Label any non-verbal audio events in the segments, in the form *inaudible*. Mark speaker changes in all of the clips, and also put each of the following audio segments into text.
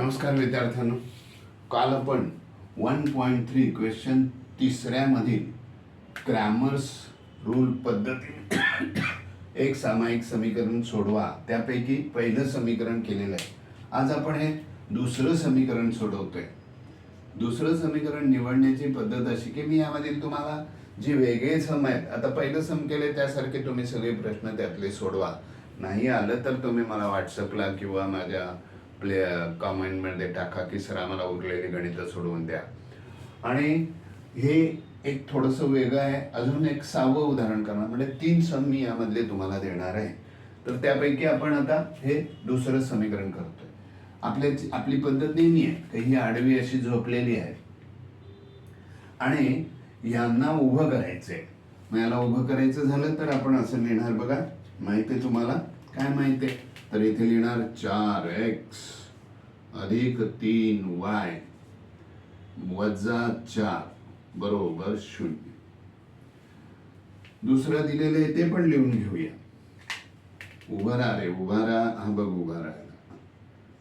Speaker 1: नमस्कार विद्यार्थ्यांनो. काल आपण वन पॉईंट थ्री क्वेश्चन तिसऱ्यामधील क्रॅमर्स रूल पद्धती एक सामायिक समीकरण सोडवा. त्यापैकी पहिलं समीकरण केलेलं आहे. आज आपण हे दुसरं समीकरण सोडवतोय. दुसरं समीकरण निवडण्याची पद्धत अशी की मी यामधील तुम्हाला जे वेगळे सम आहेत आता पहिलं सम केले त्यासारखे तुम्ही सगळे प्रश्न त्यातले सोडवा. नाही आलं तर तुम्ही मला व्हॉट्सअपला किंवा माझ्या प्ले कॉमेंटमध्ये टाका की सर आम्हाला उरलेली गणितं सोडवून द्या. आणि हे एक थोडंसं वेगळं आहे. अजून एक सहावं उदाहरण करणार. म्हणजे तीन सम मी यामधले तुम्हाला देणार आहे. तर त्यापैकी आपण आता हे दुसरं समीकरण करतोय. आपल्या आपली पद्धत नेहमी आहे. की ही आडवी अशी झोपलेली आहे. आणि यांना उभं करायचंय. मग याला उभं करायचं झालं तर आपण असं लिहिणार बघा. माहिती आहे तुम्हाला? काय माहिती आहे? तर इथे लिहिणार चार एक्स अधिक तीन वाय वजा चार बरोबर शून्य. दुसरं दिलेलं आहे ते पण लिहून घेऊया. उभा राहा रे उभा राहा. हा बघ उभा राहायला.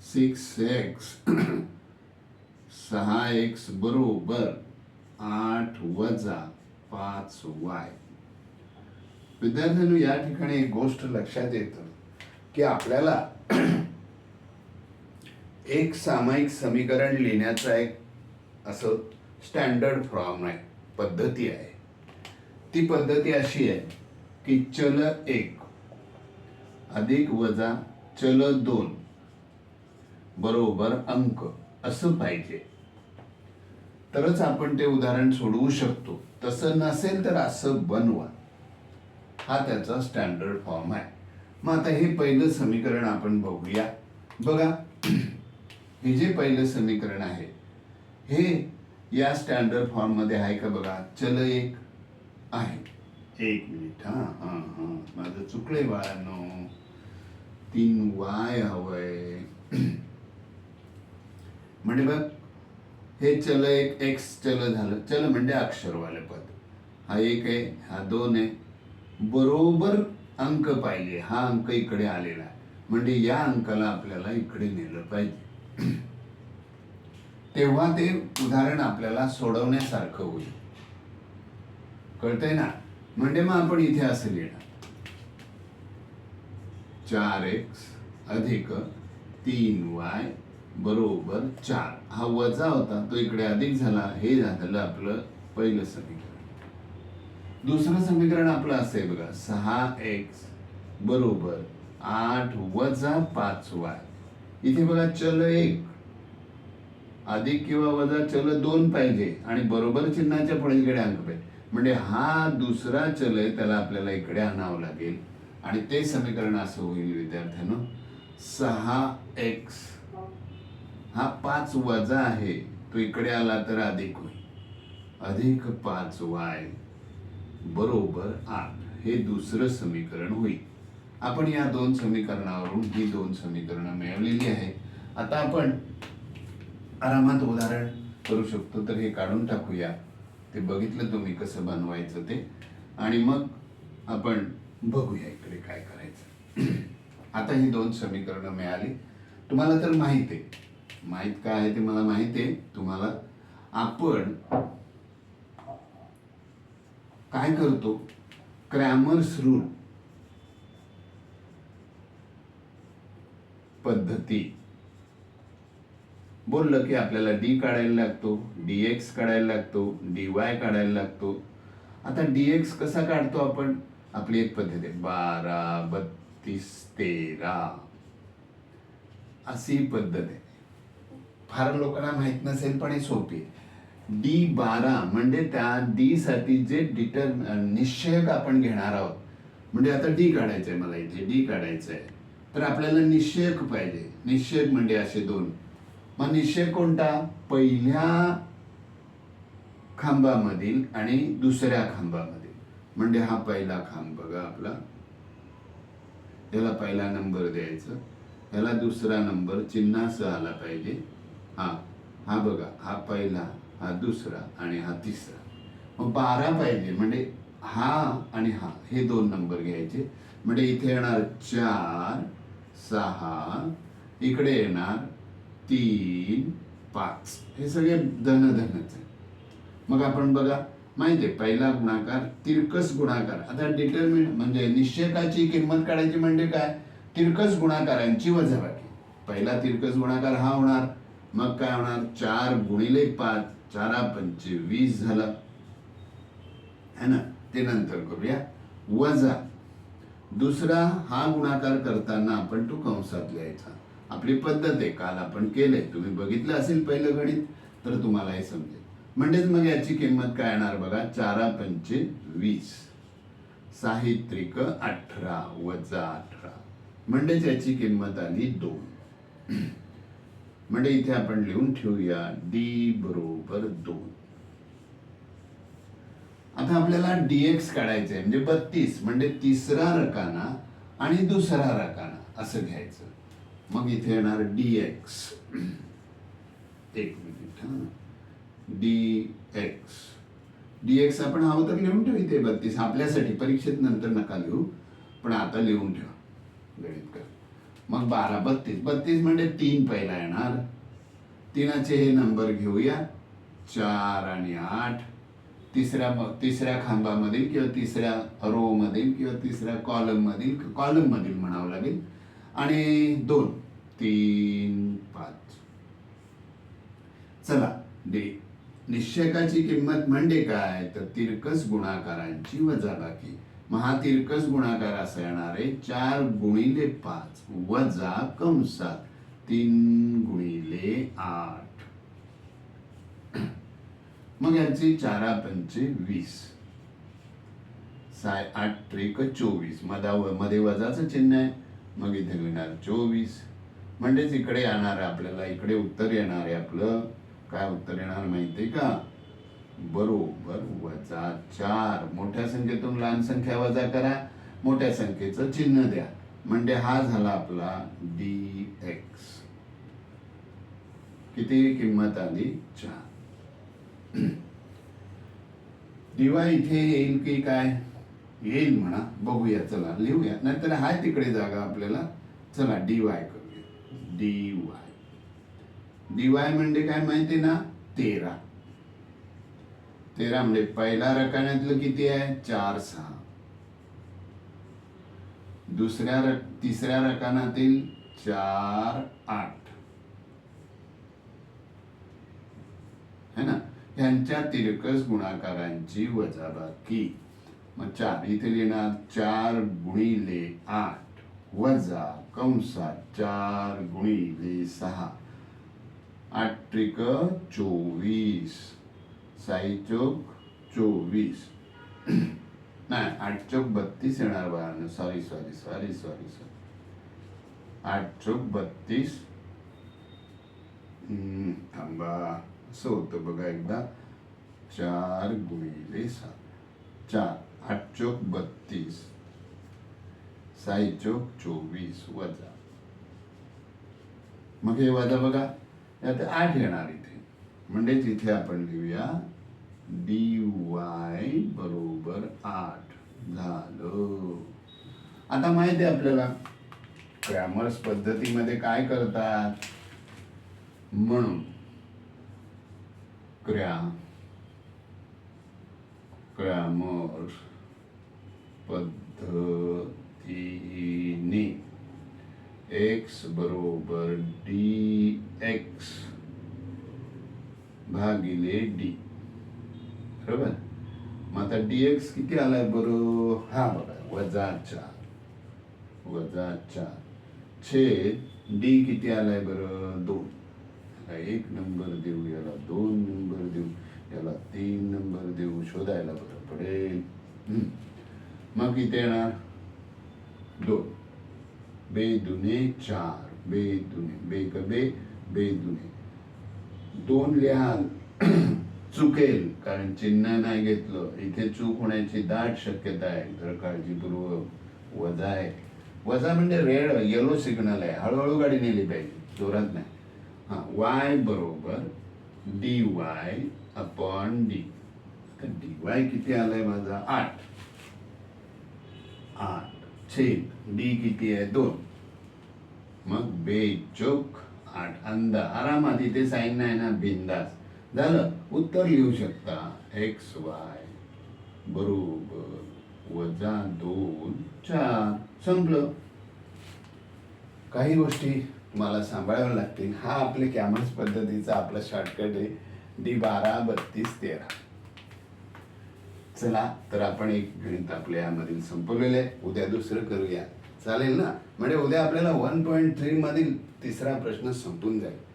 Speaker 1: सिक्स एक्स *clears throat* सहा एक्स बरोबर आठ वजा पाच वाय विद्यार्थ्यांनी या ठिकाणी एक गोष्ट लक्षात येतं. की आपल्याला एक सामायिक समीकरण लिहिण्याचा एक असं स्टँडर्ड फॉर्म आहे पद्धती आहे. ती पद्धती अशी आहे की चल एक अधिक वजा चल दोन बरोबर अंक असं पाहिजे. तरच आपण ते उदाहरण सोडवू शकतो. तसं नसेल तर असं बनवा. हा त्याचा स्टँडर्ड फॉर्म आहे. मग आता हे पहिलं समीकरण आपण बघूया. बघा *clears throat* हे जे पहिलं समीकरण आहे हे या स्टँडर्ड फॉर्ममध्ये आहे का बघा? चल एक आहे. एक मिनिट हा हा हा. माझं चुकले बाळांनो. तीन वाय हवंय. *clears throat* म्हणजे बघ हे चल एक एक्स चल झालं. चल म्हणजे अक्षरवाले पद. हा एक आहे हा दोन आहे. बरोबर अंक पाहिजे हा अंक इकडे आलेला आहे. म्हणजे या अंकाला आपल्याला इकडे नेलं पाहिजे. *clears throat* तेव्हा ते उदाहरण आपल्याला सोडवण्यासारखं होईल. कळतंय ना? म्हणजे मग आपण इथे असं लिहिणार. चार एक्स अधिक तीन वाय बरोबर चार. हा वजा होता तो इकडे अधिक झाला हे झालं आपलं पहिलं समीकरण. दुसरं समीकरण आपलं असं आहे बघा. सहा एक्स बरोबर आठ वजा पाच वाय इथे बघा चल एक. अधिक किंवा वजा चल दोन पाहिजे. आणि बरोबर चिन्हाच्या पुढेकडे अंक पाहिजे. म्हणजे हा दुसरा चल आहे त्याला आपल्याला इकडे आणावं लागेल. आणि ते समीकरण असं होईल विद्यार्थ्यांनो. सहा एक्स हा पाच वजा आहे. तो इकडे आला तर अधिक होईल. अधिक पाच वाय बरोबर आठ. हे दुसरं समीकरण होईल. आपण या दोन समीकरणावरून ही दोन समीकरणं मिळवलेली आहे आता आपण आरामात उदाहरण करू शकतो तर हे काढून टाकूया. ते बघितलं तुम्ही कसं बनवायचं ते. आणि मग आपण बघूया इकडे काय करायचं. *clears throat* आता ही दोन समीकरणं मिळाली. तुम्हाला तर माहीत आहे. माहीत काय आहे ते मला माहीत आहे. तुम्हाला आपण काय करतो? क्रॅमर्स रूल पद्धती. बोललं की आपल्याला डी काढायला लागतो डी एक्स काढायला लागतो डी वाय काढायला लागतो. आता डी एक्स कसा काढतो आपण? आपली एक पद्धत आहे. बारा बत्तीस तेरा. अशी पद्धत आहे. फार लोकांना माहीत नसेल पण हे सोपी आहे. डी बारा म्हणजे त्या डी साठी जे डिटर निश्चयक आपण घेणार आहोत. म्हणजे आता डी काढायचंय मला इथे डी काढायचंय. तर आपल्याला निश्चयक पाहिजे. निश्चयक म्हणजे असे दोन. मग निश्चय कोणता? पहिल्या खांबामधील आणि दुसऱ्या खांबामधील. म्हणजे हा पहिला खांब बघा आपला. याला पहिला नंबर द्यायचा. याला दुसरा नंबर चिन्हासह आला पाहिजे. हा. हा बघा हा पहिला हा दुसरा आणि हा तिसरा. मग बारा पाहिजे म्हणजे हा आणि हा हे दोन नंबर घ्यायचे. म्हणजे इथे येणार चार सहा इकडे येणार तीन पाच. हे सगळे धन धनच आहे. मग आपण बघा माहिती आहे पहिला गुणाकार तिरकस गुणाकार. आता डिटर्मिन म्हणजे निश्चयकाची किंमत काढायची म्हणजे काय? तिरकस गुणाकारांची वजाबाकी. पहिला तिरकस गुणाकार हा होणार. मग काय होणार? चार गुणिले पाच चारा पंचे वीस झालं. है ना? ते नंतर करूया. वजा. दुसरा हा गुणाकार करताना आपण तो कंसात लिहायचा. आपली पद्धत आहे. काल आपण केलंय. तुम्ही बघितलं असेल पहिलं गणित तर तुम्हाला हे समजेल. म्हणजेच मग याची किंमत काय येणार बघा? चारा पंचे वीस. साहित्रिक अठरा वजा अठरा. म्हणजेच याची किंमत आली दोन. म्हणजे इथे आपण लिहून ठेवूया डी बरोबर दोन. आता आपल्याला डीएक्स काढायचं आहे म्हणजे बत्तीस म्हणजे तिसरा रकाना आणि दुसरा रकाना असं घ्यायचं. मग इथे येणार डीएक्स एक मिनिट हा. डी एक्स डी एक्स आपण हवं तर लिहून ठेवू इथे बत्तीस. आपल्यासाठी परीक्षेत नंतर नका लिहू पण आता लिहून ठेवा. गणित कर मग बारा बत्तीस. बत्तीस म्हणजे तीन पहिला येणार. तीनाचे हे नंबर घेऊया. चार आणि आठ. तिसऱ्या तिसऱ्या खांबामधील किंवा तिसऱ्या रो मधील किंवा तिसऱ्या कॉलम मधील कॉलम मधील म्हणावं लागेल. आणि दोन. तीन पाच. चला डे निश्चयकाची किंमत म्हणजे काय? तर तिरकस गुणाकारांची वजाबाकी. मग तिरकस गुणाकार असा येणार आहे चार गुणिले पाच वजा कंसात तीन गुणिले आठ. *clears throat* मग यांची चारा पंचे वीस. साय आठ त्रेक चोवीस. मधा मध्ये वजाचं चिन्ह आहे. मग इथे मिळणार चोवीस. म्हणजेच इकडे येणार आहे आपल्याला इकडे उत्तर येणार आहे आपलं. काय उत्तर येणार माहिती आहे का? बरोबर वजा चार. मोठ्या संख्येतून लहान संख्या वजा करा. मोठ्या संख्येचं चिन्ह द्या. म्हणजे हा झाला आपला डी एक्स किती किंमत आली? चार. दिवा इथे येईल की काय? येईल म्हणा. बघूया चला लिहूया. नाहीतर हाय तिकडे जागा आपल्याला. चला डी वाय करूया. डी वाय डी वाय म्हणजे काय माहिती ना? तेरा. तेरा म्हणजे पहिल्या रकान्यातलं किती आहे? चार सहा. दुसऱ्या तिसऱ्या रकानातील चार आठ. है ना? ह्यांच्या तिरकस गुणाकारांची वजाबाकी. मग चार इथे लिहिणार चार गुणिले आठ वजा कंसात चार गुणिले सहा. आठ त्रिक चोवीस. साई चौक चोवीस. *clears throat* नाही आठ चौक बत्तीस येणार बाळानं. Sorry sorry sorry sorry sorry आठ चौक बत्तीस थांबा. असं होतं बघा एकदा. चार गुणिले सात. चार आठ चौक बत्तीस. साई चौक चोवीस वजा. मग हे वजा बघा. यात आठ येणार इथे. म्हणजेच इथे आपण लिहूया डी वाय बरोबर आठ झालं. आता माहिती आहे आपल्याला ग्रॅमर्स पद्धतीमध्ये काय करतात? म्हणून क्र्या ग्रॅमर्स पद्धतीने एक्स बरोबर डी एक्स भागिले डी बरोबर? मग आता डी एक्स किती आलाय बरं? हा बघा वजा चार. वजा चार. छेद डी किती आलाय बरं? दोन. एक नंबर देऊ याला दोन नंबर देऊ याला तीन नंबर देऊ शोधायला बरं पडेल. मग किती येणार. दोन. बे दुने चार. बे दुने. बे क बे? बे दुने. दोन लिहाल. *clears throat* चुकेल कारण चिन्ह नाही घेतलं. इथे चूक होण्याची दाट शक्यता आहे. जर काळजीपूर्वक वजा आहे. वजा म्हणजे रेड येलो सिग्नल आहे. हळूहळू गाडी नेली पाहिजे. जोरात नाही. हा वाय बरोबर डी वाय अपॉन डी तर डी वाय किती आलाय माझा? आठ. आठ. छेद. डी किती आहे? दोन. मग बे चौक आठ. अंदा आरामात इथे साईन नाही ना? बिंदास. झालं उत्तर लिहू शकता. एक्स वाय बरोबर वजा दोन चार. संपलं. काही गोष्टी तुम्हाला सांभाळाव्या लागतील. हा आपले कॅमर्स पद्धतीचा आपला शॉर्टकट आहे. डी बारा बत्तीस तेरा. चला तर आपण एक गणित आपल्या यामधील संपवलेलं आहे. उद्या दुसरं करूया. चालेल ना? म्हणजे उद्या आपल्याला वन पॉईंट थ्री मधील तिसरा प्रश्न संपून जाईल.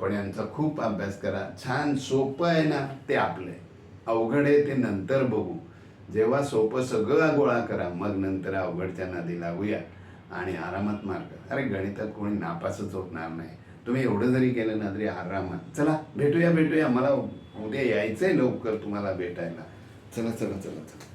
Speaker 1: पण यांचा खूप अभ्यास करा. छान सोपं आहे ना ते आपलं आहे अवघड आहे ते नंतर बघू. जेव्हा सोपं सगळं गोळा करा मग नंतर अवघडच्या नादी लागूया आणि आरामात मार्ग अरे गणितात कोणी नापासच होणार नाही. तुम्ही एवढं जरी केलं ना तरी आरामात. चला भेटूया भेटूया. मला उद्या यायचंय लवकर तुम्हाला भेटायला. चला चला चला चला.